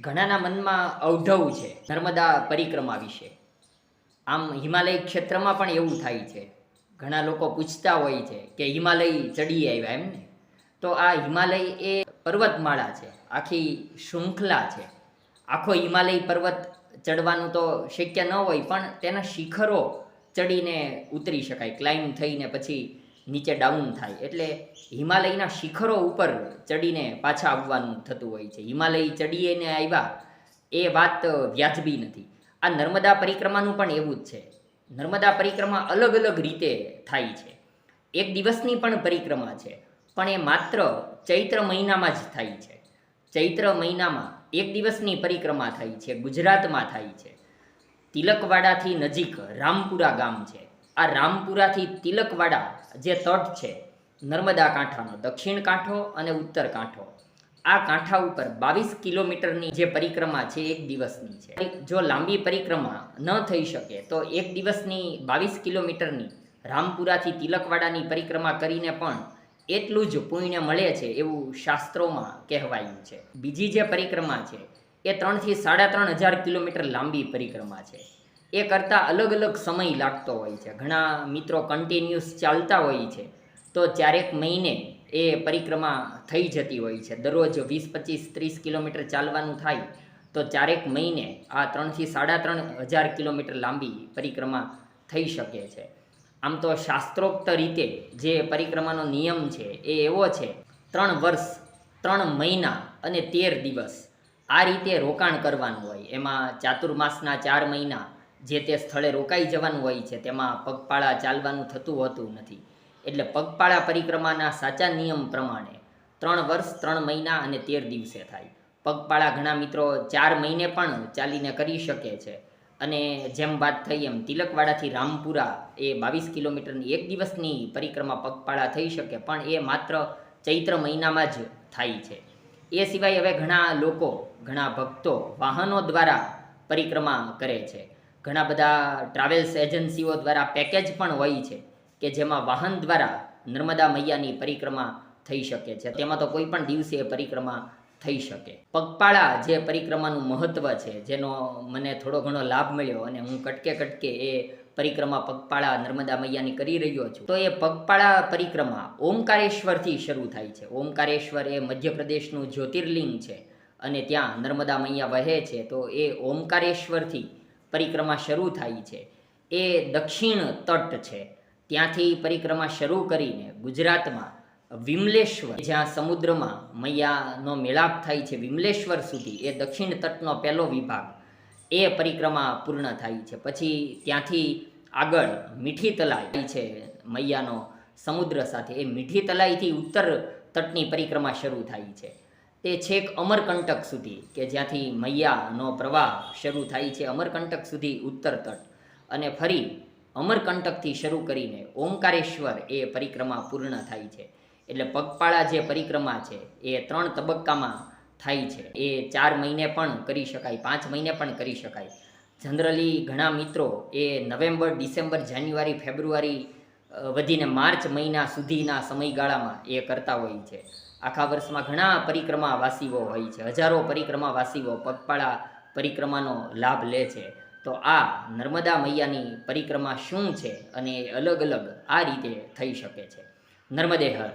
ઘણાના મનમાં અવઢવ છે, નર્મદા પરિક્રમા વિશે. આમ હિમાલય ક્ષેત્રમાં પણ એવું થાય છે. ઘણા લોકો પૂછતા હોય છે કે હિમાલય ચડી આવ્યા એમ ને. તો આ હિમાલય એ પર્વતમાળા છે, આખી શૃંખલા છે. આખો હિમાલય પર્વત ચડવાનું તો શક્ય ન હોય, પણ તેના શિખરો ચડીને ઉતરી શકાય, ક્લાઇમ્બ થઈને પછી નીચે ડાઉન થાય. એટલે હિમાલયના શિખરો ઉપર ચડીને પાછા આવવાનું થતું હોય છે. હિમાલય ચડીને આવ્યા એ વાત વ્યાજબી નથી. આ નર્મદા પરિક્રમાનું પણ એવું જ છે. નર્મદા પરિક્રમા અલગ અલગ રીતે થાય છે. એક દિવસની પણ પરિક્રમા છે. પણ એ માત્ર ચૈત્ર મહિનામાં જ થાય છે. ચૈત્ર મહિનામાં એક દિવસની પરિક્રમા થાય છે. ગુજરાતમાં થાય છે. તિલકવાડાથી નજીક રામપુરા ગામ છે. આ રામપુરાથી તિલકવાડા જે તટ છે, નર્મદા કાંઠાનો, દક્ષિણ કાંઠો અને ઉત્તર કાંઠો, આ કાંઠા ઉપર બાવીસ કિલોમીટરની જે પરિક્રમા છે, એક દિવસની છે. જો લાંબી પરિક્રમા ન થઈ શકે, તો એક દિવસની બાવીસ કિલોમીટરની રામપુરાથી તિલકવાડાની પરિક્રમા કરીને પણ એટલું જ પુણ્ય મળે છે એવું શાસ્ત્રોમાં કહેવાયું છે. બીજી જે પરિક્રમા છે, એ ત્રણથી સાડા ત્રણ હજાર કિલોમીટર લાંબી પરિક્રમા છે. એ કરતાં અલગ અલગ સમય લાગતો હોય છે. ઘણા મિત્રો કન્ટિન્યુઅસ ચાલતા હોય છે. તો ચારેક મહિને એ પરિક્રમા થઈ જતી હોય છે. દરરોજ વીસ, પચીસ, ત્રીસ કિલોમીટર ચાલવાનું થાય તો ચારેક મહિને આ ત્રણથી સાડા ત્રણ હજાર કિલોમીટર લાંબી પરિક્રમા થઈ શકે છે. આમ તો શાસ્ત્રોક્ત રીતે જે પરિક્રમાનો નિયમ છે એ એવો છે, ત્રણ વર્ષ, ત્રણ મહિના અને તેર દિવસ આ રીતે રોકાણ કરવાનું હોય. એમાં ચાતુર્માસના ચાર મહિના જે તે સ્થળે રોકાઈ જવાનું હોય છે, તેમાં પગપાળા ચાલવાનું થતું હોતું નથી. એટલે પગપાળા પરિક્રમાના સાચા નિયમ પ્રમાણે ત્રણ વર્ષ, ત્રણ મહિના અને તેર દિવસે થાય. પગપાળા ઘણા મિત્રો ચાર મહિને પણ ચાલીને કરી શકે છે. અને જેમ વાત થઈ એમ તિલકવાડાથી રામપુરા એ બાવીસ કિલોમીટરની એક દિવસની પરિક્રમા પગપાળા થઈ શકે, પણ એ માત્ર ચૈત્ર મહિનામાં જ થાય છે. એ સિવાય હવે ઘણા લોકો, ઘણા ભક્તો વાહનો દ્વારા પરિક્રમા કરે છે. ઘણા બધા ટ્રાવેલ્સ એજન્સીઓ દ્વારા પેકેજ પણ હોય છે કે જેમાં વાહન દ્વારા નર્મદા મૈયાની પરિક્રમા થઈ શકે છે. તેમાં તો કોઈ પણ દિવસે પરિક્રમા થઈ શકે. પગપાળા જે પરિક્રમાનું મહત્ત્વ છે, જેનો મને થોડો ઘણો લાભ મળ્યો અને હું કટકે કટકે એ પરિક્રમા પગપાળા નર્મદા મૈયાની કરી રહ્યો છું, તો એ પગપાળા પરિક્રમા ઓમકારેશ્વરથી શરૂ થાય છે. ઓમકારેશ્વર એ મધ્યપ્રદેશનું જ્યોતિર્લિંગ છે અને ત્યાં નર્મદા મૈયા વહે છે, તો એ ઓમકારેશ્વરથી પરિક્રમા શરૂ થાય છે. એ દક્ષિણ તટ છે. ત્યાંથી પરિક્રમા શરૂ કરીને ગુજરાતમાં વિમલેશ્વર, જ્યાં સમુદ્રમાં મૈયાનો મેળાપ થાય છે, વિમલેશ્વર સુધી એ દક્ષિણ તટનો પહેલો વિભાગ. એ પરિક્રમા પૂર્ણ થાય છે. પછી ત્યાંથી આગળ મીઠી તલાઈ છે મૈયાનો સમુદ્ર સાથે. એ મીઠી તલાઈથી ઉત્તર તટની પરિક્રમા શરૂ થાય છે. તે છેક અમરકંટક સુધી, કે જ્યાંથી મૈયાનો પ્રવાહ શરૂ થાય છે અમરકંટક સુધી ઉત્તર તટ. અને ફરી અમરકંટકથી શરૂ કરીને ઓમકારેશ્વર એ પરિક્રમા પૂર્ણ થાય છે. એટલે પગપાળા જે પરિક્રમા છે, એ ત્રણ તબક્કામાં થાય છે. એ ચાર મહિને પણ કરી શકાય, પાંચ મહિને પણ કરી શકાય. જનરલી ઘણા મિત્રો એ નવેમ્બર, ડિસેમ્બર, જાન્યુઆરી, ફેબ્રુઆરી વધીને માર્ચ મહિના સુધીના સમયગાળામાં એ કરતા હોય છે. આખા વર્ષમાં ઘણા પરિક્રમા વાસીઓ હોય છે. હજારો પરિક્રમા વાસીઓ પગપાળા પરિક્રમાનો લાભ લે છે. તો આ નર્મદા મૈયાની પરિક્રમા શું છે? અને અલગ અલગ આ રીતે થઈ શકે છે. નર્મદે હર